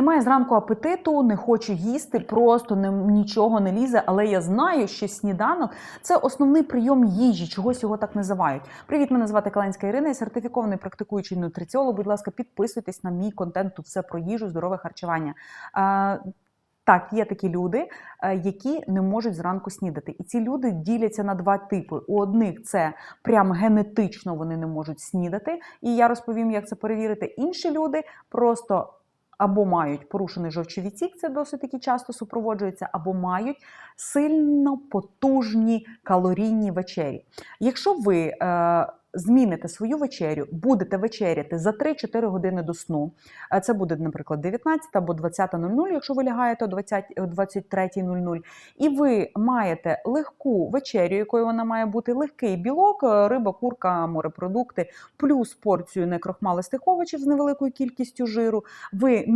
Немає зранку апетиту, не хочу їсти, просто не, нічого не лізе. Але я знаю, що сніданок це основний прийом їжі, чогось його так називають. Привіт, мене звати Калинська Ірина, я сертифікований практикуючий нутриціолог. Будь ласка, підписуйтесь на мій контент. Тут все про їжу, здорове харчування. Так, є такі люди, е, які не можуть зранку снідати. І ці люди діляться на два типи. У одних це прям генетично вони не можуть снідати, і я розповім, як це перевірити. Інші люди просто або мають порушений жовчий цік, це досить таки часто супроводжується, або мають сильно потужні калорійні вечері. Якщо ви е, зміните свою вечерю, будете вечеряти за 3-4 години до сну, це буде, наприклад, 19 або 20.00, якщо ви лягаєте о 23.00, і ви маєте легку вечерю, якою вона має бути легкий білок, е, риба, курка, морепродукти, плюс порцію некрохмалистих овочів з невеликою кількістю жиру. Ви не